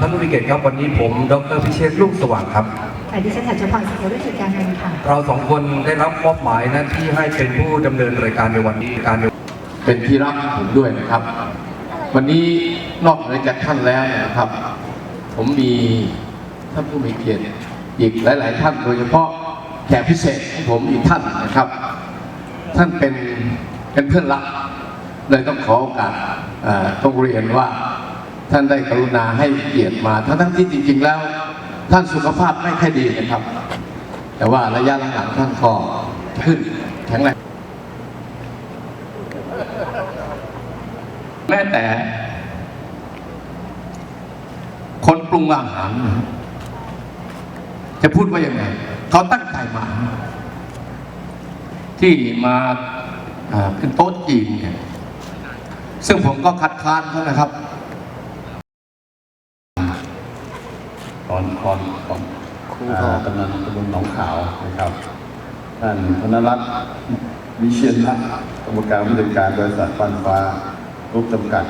ท่านผู้มีเกียรติครับวันนี้ผมดรพิเชษฐ์ลูกสว่างครับค่ะดิฉันฉัตรชพรสกุลวิจิตรการเงินค่ะ เราสองคนได้รับมอบหมายหน้าที่ให้เป็นผู้ดำเนินรายการในวันนี้การในเป็นที่รักของผมด้วยนะครับ วันนี้นอกเหนือจากท่านแล้วเนยนะครับ ผมมีท่านผู้มีเกียรติอีกหลาย ๆ ท่านโดยเฉพาะแขกพิเศษของผมอีกท่านนะครับ ท่านเป็นเป็นเพื่อนรักเลยต้องขอโอกาสเอ่อต้องเรียนว่า ท่านได้กรุณาให้เกียรติมาทั้งทั้งที่จริง ๆ แล้ว ท่านสุขภาพไม่ค่อยดีนะครับ แต่ว่าระยะหลังๆท่านก็ขึ้นแข็งแรงแม้แต่ คนปรุงอาหาร จะพูดว่ายังไงเขาตั้งใจมา ที่มาอ่าขึ้นโต๊ะจีนเนี่ยซึ่งผมก็คัดค้านเขานะครับ อนตอนตอนคู่ทอกำนันตำบลหนองขาวนะครับท่านธนรัตน์วิเชียนรัตน์กรรมการผู้จัดการบริษัทฟันฟ้ารูปจำกัด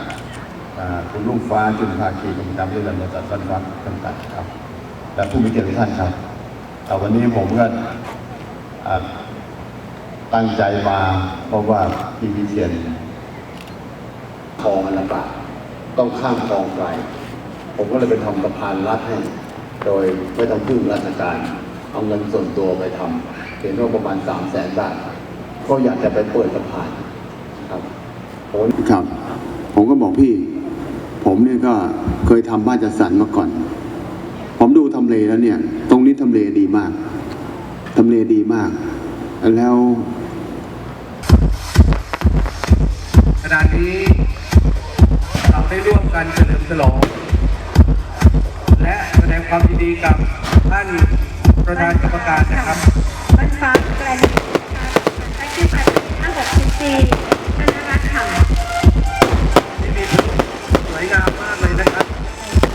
อ่าคุณลุงฟ้าจุนภาคีกรรมการผู้จัดการบริษัทฟันฟ้าจำกัดครับ และผู้มีเกียรติทุกท่านครับแต่วันนี้ผมก็อ่าตั้งใจมาเพราะว่าพี่วิเชียนคลองมันลำบากต้องข้ามคลองไกลผมก็เลยไปทำสะพานลัดให้ โดยไม่ต้องพึ่งราชการ เอาเงินส่วนตัวไปทำเห็นว่าประมาณสามแสนบาท ก็อยากจะไปเปิดสะพานครับผมครับ ผมก็บอกพี่ ผมเนี่ยก็เคยทำบ้านจัดสรรมาก่อน ผมดูทำเลแล้วเนี่ย ตรงนี้ทำเลดีมากทำเลดีมาก แล้วขณะนี้เราได้ร่วมกันเฉลิมฉลองและแสดง ความยินดีกับท่านประธานกรรมการนะครับบ้านฟ้าแกรนด์ใช้ชื่อพันห้าหกสิบสี่ธนรัตน์ค่ะที่มีสวยงามมากเลยนะครับ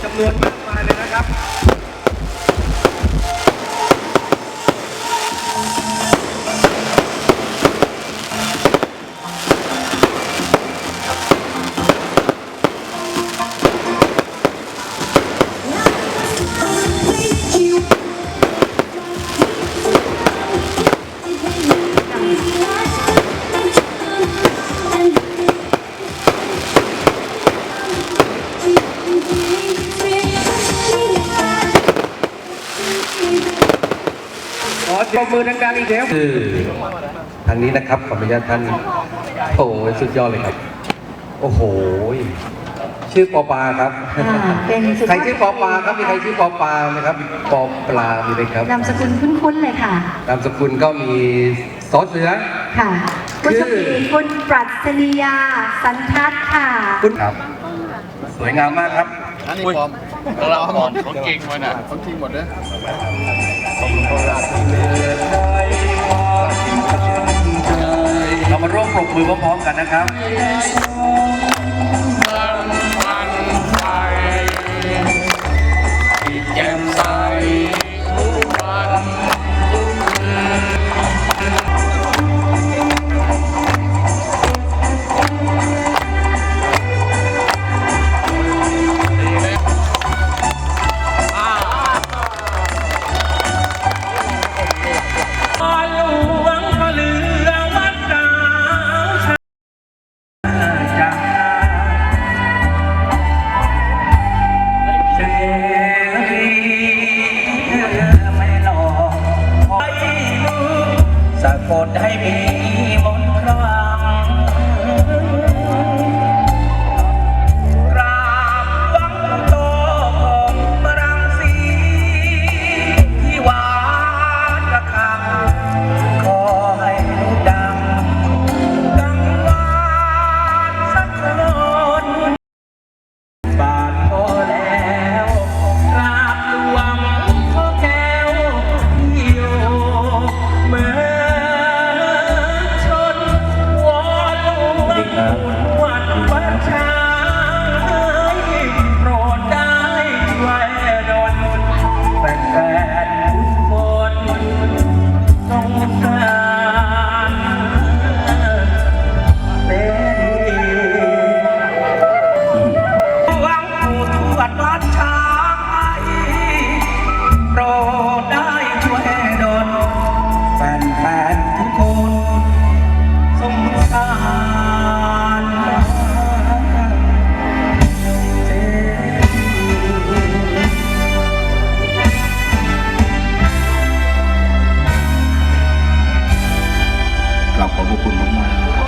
จำนวน ปรบมือดังๆอีกแล้วคือทางนี้นะครับขออนุญาตท่านโอ้โหสุดยอดเลยครับ โอ้โห ชื่อปอปาครับ อ่าเป็นสุภาพใครชื่อปอปาครับมีใครชื่อปอปาไหมครับปอปลามีไหมครับนามสกุลคุ้นๆเลยค่ะ นามสกุลก็มีสอเสือ ค่ะคือคุณสมีคุณปรัชนียา สันทัศน์ค่ะ คุณครับ สวยงามมากครับเราม เราร่วมปรบมือพร้อมๆกันนะครับ